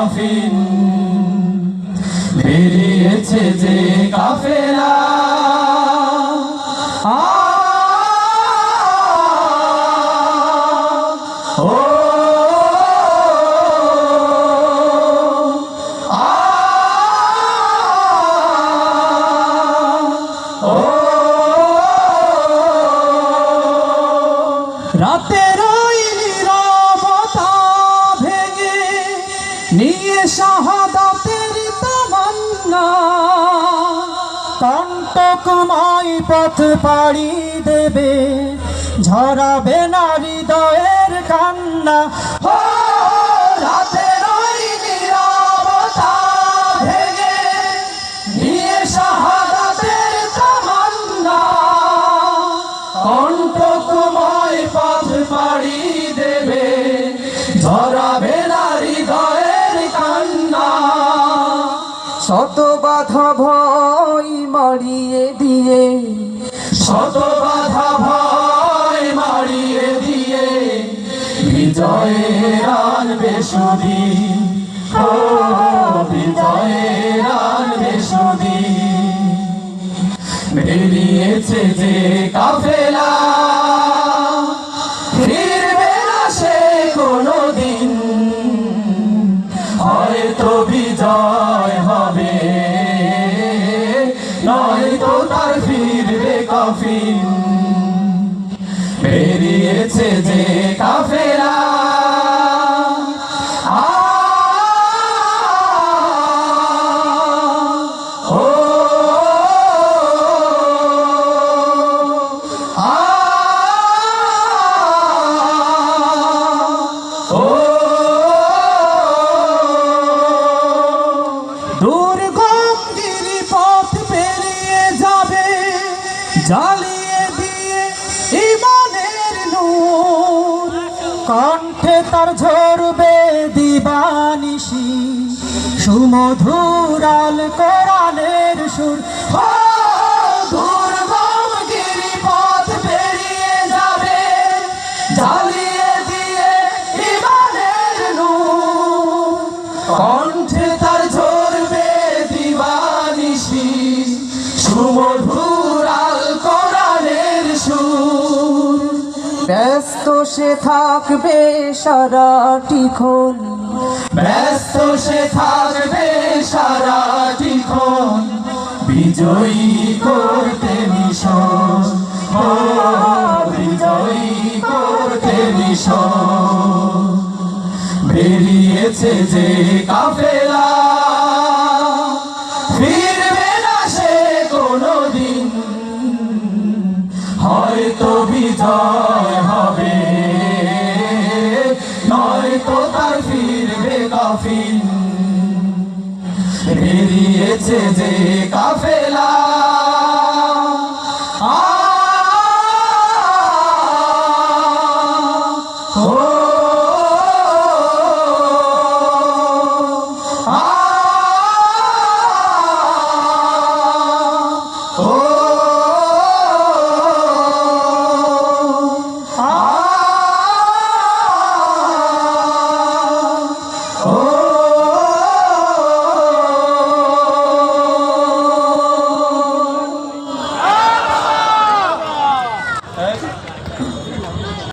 Coffin বেরিয়েছে যে কাফেলা। আ নিয়ে শাহাদাতের তামান্না। কণ্টকময় পথ পাড়ি দেবে, ঝরাবে না হৃদয়ের কান্না। ভেঙে নিয়ে শাহাদাতের তামান্না। ভয় মারিয়ে দিয়ে। শত বাধা ভয় মারিয়ে দিয়ে। বিজয়ের আনবে সুদি ও বিজয়ের আনবে সুদি বেরিয়েছে যে কাফেলা হয়তো বিজয় কফিন বেরিয়েছে যে কাফেরা জ্বালিয়ে দিয়ে ইমানের নূর। কণ্ঠে তার ঝরবে দিবানিশি সুমধুর আল কোরআনের সুর। কণ্ঠে ব্যস্ত সে থাকবে সারাটিক্ষণ ব্যস্ত সে থাকবে সারাটিক্ষণ বিজয়ী করতে মিশন। বিজয়ী করতে মিশন। বেরিয়েছে যে কাফেলা নয়তো তার ফিরবে কাফিল বেরিয়েছে যে কাফেলা।